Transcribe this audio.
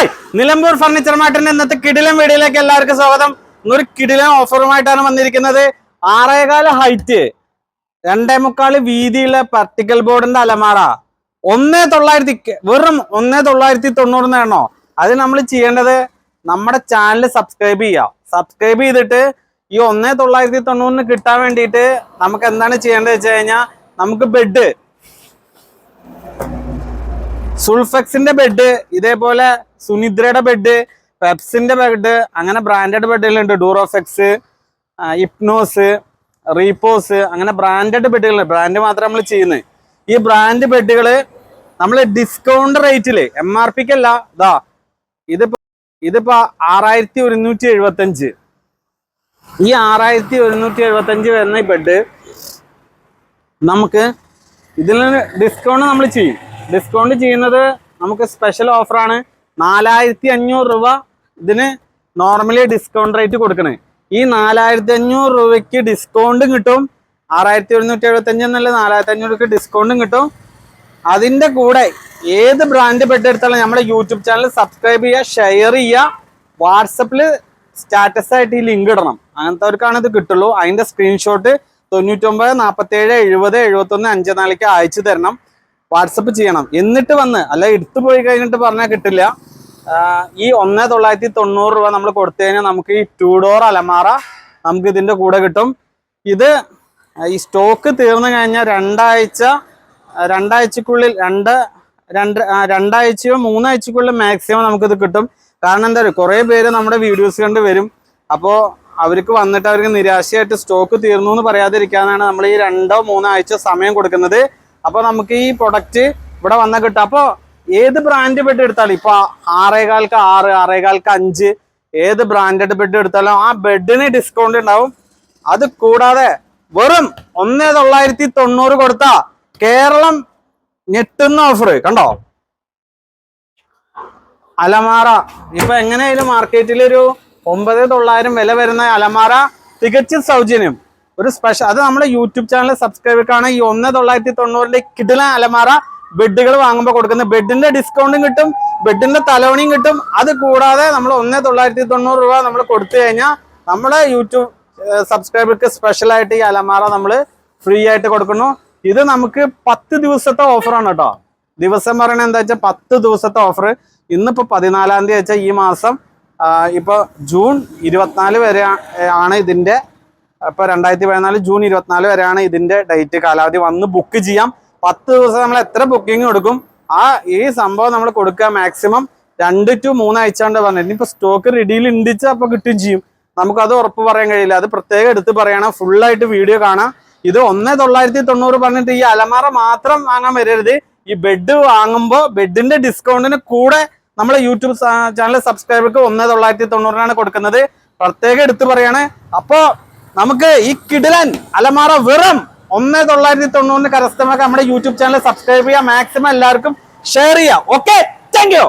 Hi Nilambur furniture മാർട്ടിന്റെ ഇന്നത്തെ കിടിലം വീഡിയോയിലേക്ക് എല്ലാവർക്കും സ്വാഗതം. ഇന്നൊരു കിടിലം ഓഫറുമായിട്ടാണ് വന്നിരിക്കുന്നത്. ആറേകാല ഹൈറ്റ് രണ്ടേ മുക്കാൽ വീതിയുള്ള പർട്ടിക്കൽ ബോർഡിന്റെ അലമാറ ഒന്നേ തൊള്ളായിരത്തി വെറും ഒന്നേ തൊള്ളായിരത്തി തൊണ്ണൂറിന് അത് നമ്മൾ ചെയ്യേണ്ടത് നമ്മുടെ ചാനൽ സബ്സ്ക്രൈബ് ചെയ്യുക. സബ്സ്ക്രൈബ് ചെയ്തിട്ട് ഈ ഒന്നേ തൊള്ളായിരത്തി തൊണ്ണൂറിന് കിട്ടാൻ വേണ്ടിയിട്ട് നമുക്ക് എന്താണ് ചെയ്യേണ്ടത് വെച്ച് കഴിഞ്ഞാൽ നമുക്ക് ബെഡ് സുൾഫെക്സിന്റെ ബെഡ് ഇതേപോലെ സുനിദ്രയുടെ ബെഡ് പെപ്സിന്റെ ബെഡ് അങ്ങനെ ബ്രാൻഡഡ് ബെഡുകളുണ്ട് ഡൂറോഫെക്സ് ഇപ്നോസ് റീപ്പോസ് അങ്ങനെ ബ്രാൻഡഡ് ബെഡുകളുണ്ട് ബ്രാൻഡ് മാത്രം നമ്മൾ ചെയ്യുന്നത് ഈ ബ്രാൻഡ് ബെഡുകൾ നമ്മൾ ഡിസ്കൗണ്ട് റേറ്റിൽ എം ആർ പിക്ക് അല്ല ഇതാ ഇതിപ്പോ ഇതിപ്പോ ആറായിരത്തി ഒരുന്നൂറ്റി എഴുപത്തി അഞ്ച് ഈ ആറായിരത്തി ഒരുന്നൂറ്റി എഴുപത്തി അഞ്ച് വരുന്ന ബെഡ് നമുക്ക് ഇതിൽ ഡിസ്കൗണ്ട് നമ്മൾ ചെയ്യും. ഡിസ്കൗണ്ട് ചെയ്യുന്നത് നമുക്ക് സ്പെഷ്യൽ ഓഫറാണ് നാലായിരത്തി അഞ്ഞൂറ് രൂപ ഇതിന് നോർമലി ഡിസ്കൗണ്ട് റേറ്റ് കൊടുക്കണേ. ഈ നാലായിരത്തി അഞ്ഞൂറ് രൂപയ്ക്ക് ഡിസ്കൗണ്ടും കിട്ടും. ആറായിരത്തി ഒരുന്നൂറ്റി എഴുപത്തി അഞ്ച് എന്നല്ല? നാലായിരത്തി അഞ്ഞൂറ് രൂപയ്ക്ക് ഡിസ്കൗണ്ടും കിട്ടും. അതിന്റെ കൂടെ ഏത് ബ്രാൻഡ് ബെഡ് എടുത്താലും നമ്മുടെ യൂട്യൂബ് ചാനൽ സബ്സ്ക്രൈബ് ചെയ്യുക ഷെയർ ചെയ്യുക. വാട്സപ്പിൽ സ്റ്റാറ്റസ് ആയിട്ട് ഈ ലിങ്ക് ഇടണം. അങ്ങനത്തെവർക്കാണ് ഇത് കിട്ടുള്ളൂ. അതിന്റെ സ്ക്രീൻഷോട്ട് തൊണ്ണൂറ്റൊമ്പത് നാൽപ്പത്തേഴ് എഴുപത് എഴുപത്തൊന്ന് അഞ്ച് നാലേക്ക് അയച്ചു തരണം. വാട്സപ്പ് ചെയ്യണം. എന്നിട്ട് വന്ന് അല്ല എടുത്തു പോയി കഴിഞ്ഞിട്ട് പറഞ്ഞാൽ കിട്ടില്ല. ഈ ഒന്നേ തൊള്ളായിരത്തി തൊണ്ണൂറ് രൂപ നമ്മൾ കൊടുത്തു കഴിഞ്ഞാൽ നമുക്ക് ഈ ടൂ ഡോർ അലമാറ നമുക്ക് ഇതിന്റെ കൂടെ കിട്ടും. ഇത് ഈ സ്റ്റോക്ക് തീർന്നു കഴിഞ്ഞാൽ രണ്ടാഴ്ച രണ്ടാഴ്ചക്കുള്ളിൽ രണ്ട് രണ്ട് രണ്ടാഴ്ചയോ മൂന്നാഴ്ചക്കുള്ളിൽ മാക്സിമം നമുക്കിത് കിട്ടും. കാരണം എന്താ പറയുക കുറേ പേര് നമ്മുടെ വീഡിയോസ് കണ്ട് വരും. അപ്പോൾ അവർക്ക് വന്നിട്ട് അവർക്ക് നിരാശയായിട്ട് സ്റ്റോക്ക് തീർന്നു എന്ന് പറയാതിരിക്കാനാണ് നമ്മൾ ഈ രണ്ടോ മൂന്നോ ആഴ്ച സമയം കൊടുക്കുന്നത്. അപ്പോൾ നമുക്ക് ഈ പ്രൊഡക്റ്റ് ഇവിടെ വന്ന കിട്ടും. അപ്പോൾ ഏത് ബ്രാൻഡ് ബെഡ് എടുത്താലും ഇപ്പൊ ആറേകാൽക്ക് ആറ് ആറേകാൽക്ക് അഞ്ച് ഏത് ബ്രാൻഡഡ് ബെഡ് എടുത്താലും ആ ബെഡിന് ഡിസ്കൗണ്ട് ഉണ്ടാവും. അത് കൂടാതെ വെറും ഒന്നേ തൊള്ളായിരത്തി തൊണ്ണൂറ് കൊടുത്ത കേരളം ഞെട്ടുന്ന ഓഫർ കണ്ടോ? അലമാറ ഇപ്പൊ എങ്ങനെയായാലും മാർക്കറ്റിൽ ഒരു ഒമ്പത് തൊള്ളായിരം വില വരുന്ന അലമാറ തികച്ചും സൗജന്യം. ഒരു സ്പെഷ്യൽ അത് നമ്മുടെ യൂട്യൂബ് ചാനൽ സബ്സ്ക്രൈബർക്കാണ് ഈ ഒന്ന് തൊള്ളായിരത്തി തൊണ്ണൂറിന്റെ കിടില അലമാറ ബെഡുകൾ വാങ്ങുമ്പോൾ കൊടുക്കുന്നത് ബെഡിന്റെ ഡിസ്കൗണ്ടും കിട്ടും ബെഡിന്റെ തലോണിയും കിട്ടും. അത് കൂടാതെ നമ്മൾ ഒന്ന് തൊള്ളായിരത്തി തൊണ്ണൂറ് രൂപ നമ്മൾ കൊടുത്തു കഴിഞ്ഞാൽ നമ്മുടെ യൂട്യൂബ് സബ്സ്ക്രൈബർക്ക് സ്പെഷ്യലായിട്ട് ഈ അലമാറ നമ്മൾ ഫ്രീ ആയിട്ട് കൊടുക്കുന്നു. ഇത് നമുക്ക് പത്ത് ദിവസത്തെ ഓഫറാണ് കേട്ടോ. ദിവസം പറയണത് എന്താ വെച്ചാൽ പത്ത് ദിവസത്തെ ഓഫർ ഇന്നിപ്പോൾ പതിനാലാം തീയതി വെച്ചാൽ ഈ മാസം ഇപ്പോൾ ജൂൺ ഇരുപത്തിനാല് വരെ ആണ് ഇതിന്റെ ഇപ്പൊ രണ്ടായിരത്തി പതിനാല് ജൂൺ ഇരുപത്തിനാല് വരെയാണ് ഇതിന്റെ ഡേറ്റ്. കാലാവധി വന്ന് ബുക്ക് ചെയ്യാം. പത്ത് ദിവസം നമ്മൾ എത്ര ബുക്കിംഗ് കൊടുക്കും? ആ ഈ സംഭവം നമ്മൾ കൊടുക്കുക മാക്സിമം രണ്ട് ടു മൂന്നാഴ്ച കൊണ്ട് പറഞ്ഞത്. ഇപ്പൊ സ്റ്റോക്ക് റെഡിയിൽ ഇണ്ടിച്ച് അപ്പൊ കിട്ടുകയും ചെയ്യും. നമുക്കത് ഉറപ്പ് പറയാൻ കഴിയില്ല. അത് പ്രത്യേകം എടുത്ത് പറയണം. ഫുൾ ആയിട്ട് വീഡിയോ കാണാം. ഇത് ഒന്നേ തൊള്ളായിരത്തി തൊണ്ണൂറ് പറഞ്ഞിട്ട് ഈ അലമാറ മാത്രം വാങ്ങാൻ വരരുത്. ഈ ബെഡ് വാങ്ങുമ്പോൾ ബെഡിന്റെ ഡിസ്കൗണ്ടിന് കൂടെ നമ്മളെ യൂട്യൂബ് ചാനൽ സബ്സ്ക്രൈബർക്ക് ഒന്നേ തൊള്ളായിരത്തി തൊണ്ണൂറിനാണ് കൊടുക്കുന്നത്. പ്രത്യേകം എടുത്ത് പറയാണ്. അപ്പോ നമുക്ക് ഈ കിടിലൻ അലമാറ വെറും ഒന്നേ തൊള്ളായിരത്തി തൊണ്ണൂറിന് കരസ്ഥമാക്കാൻ നമ്മുടെ യൂട്യൂബ് ചാനൽ സബ്സ്ക്രൈബ് ചെയ്യുക മാക്സിമം എല്ലാവർക്കും ഷെയർ ചെയ്യാം ഓക്കെ താങ്ക് യു